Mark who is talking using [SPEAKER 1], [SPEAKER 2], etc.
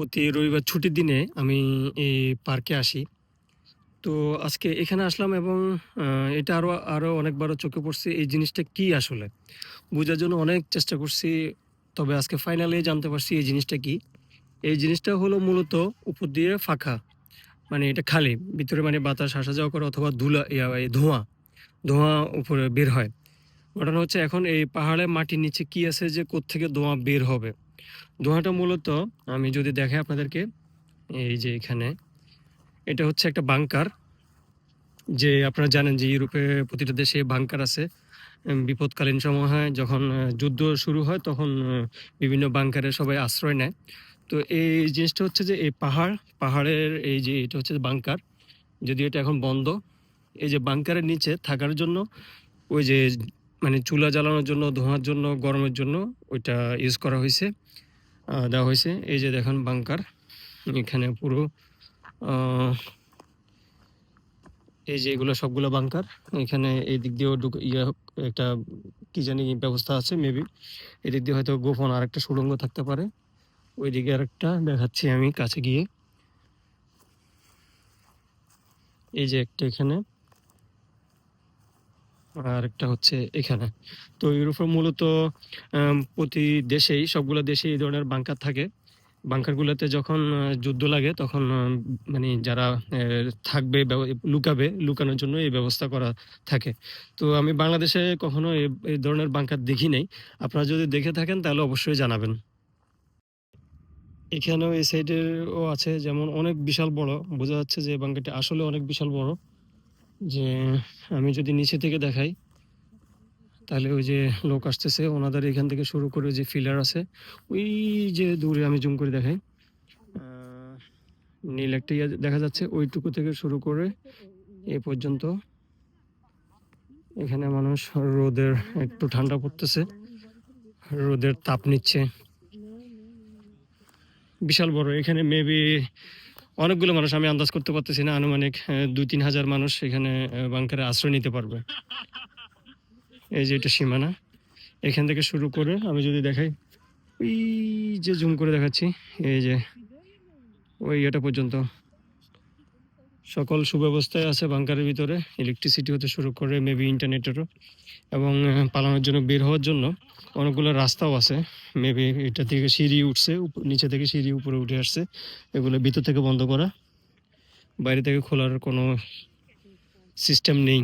[SPEAKER 1] প্রতি রবিবার ছুটির দিনে আমি এই পার্কে আসি। তো আজকে এখানে আসলাম এবং এটা আরও আরও অনেকবারও চোখে পড়ছে এই জিনিসটা কি আসলে? বোঝার জন্য অনেক চেষ্টা করছি, তবে আজকে ফাইনালি জানতে পারছি এই জিনিসটা কি। এই জিনিসটা হলো মূলত উপর দিয়ে ফাঁকা মানে এটা খালি, ভিতরে মানে বাতাস আসা যাওয়া করে অথবা ধুলা ধোঁয়া ধোঁয়া উপরে বের হয়। ঘটনা হচ্ছে এখন এই পাহাড়ে মাটির নিচে কি আছে যে কোত্থেকে ধোঁয়া বের হবে? ধোঁয়াটা মূলত আমি যদি দেখাই আপনাদেরকে, এই যে এখানে, এটা হচ্ছে একটা বাংকার, যে আপনারা জানেন যে ইউরোপে প্রতিটা দেশে বাংকার আছে। বিপদকালীন সময় হয়, যখন যুদ্ধ শুরু হয়, তখন বিভিন্ন বাংকারে সবাই আশ্রয় নেয়। তো এই জিনিসটা হচ্ছে যে, এই পাহাড়, পাহাড়ের এই যে, এটা হচ্ছে বাংকার। যদিও এটা এখন বন্ধ, এই যে বাংকারের নিচে থাকার জন্য, ওই যে মানে চুলা জ্বালানোর জন্য, ধোঁয়ার জন্য, গরমের জন্য, ওইটা ইউজ করা হয়েছে। দেওয়া হয়েছে। এই যে দেখেন বাংকার এখানে পুরো এই যে এগুলো সবগুলো বাংকার এখানে এই দিক দিয়েও ইয়ে একটা কি জানি ব্যবস্থা আছে মেবি এদিক দিয়ে হয়তো গোপন আরেকটা সুড়ঙ্গ থাকতে পারে। ওই ওইদিকে আরেকটা দেখাচ্ছি আমি কাছে গিয়ে। এই যে একটা এখানে। আর একটা হচ্ছে এখানে। তো ইউরোপে মূলত প্রতি দেশেই, সবগুলো দেশে এই ধরনের বাংকার থাকে। বাংকারগুলোতে যখন যুদ্ধ লাগে, তখন মানে যারা থাকবে লুকাবে, লুকানোর জন্য এই ব্যবস্থা করা থাকে। তো আমি বাংলাদেশে কখনো এই- ধরনের বাংকার দেখি নাই। আপনারা যদি দেখে থাকেন, তাহলে অবশ্যই জানাবেন। এখানেও এই সাইডেও আছে, যেমন অনেক বিশাল বড়। বোঝা যাচ্ছে যে বাংকারটি আসলে অনেক বিশাল বড়। যে আমি যদি নিচে থেকে দেখাই, তাহলে ওই যে লোক আসতেছে, ওনাদের এখান থেকে শুরু করে যে ফিলার আছে, ওই যে দূরে আমি জুম করে দেখাই। নীল একটা দেখা যাচ্ছে, ওইটুকু থেকে শুরু করে এ পর্যন্ত। এখানে মানুষ রোদের একটু ঠান্ডা পড়তেছে, রোদের তাপ নিচ্ছে। বিশাল বড়, এখানে মেবি অনেকগুলো মানুষ আমি আন্দাজ করতে পারতেছি না, আনুমানিক দুই তিন হাজার মানুষ এখানে বাংকারে আশ্রয় নিতে পারবে। এই যে এটা সীমানা, এখান থেকে শুরু করে আমি যদি দেখাই, ওই যে জুম করে দেখাচ্ছি, এই যে ওই এটা পর্যন্ত। সকল সুব্যবস্থায় আছে বাংকারের ভিতরে ইলেকট্রিসিটি হতে শুরু করে মেবি ইন্টারনেটেরও এবং পালানোর জন্য বের হওয়ার জন্য অনেকগুলো রাস্তাও আছে। মেবি এটা থেকে সিঁড়ি উঠছে নিচে থেকে সিঁড়ি উপরে উঠে আসছে, এগুলো ভিতর থেকে বন্ধ করা। বাইরে থেকে খোলার কোনো সিস্টেম নেই।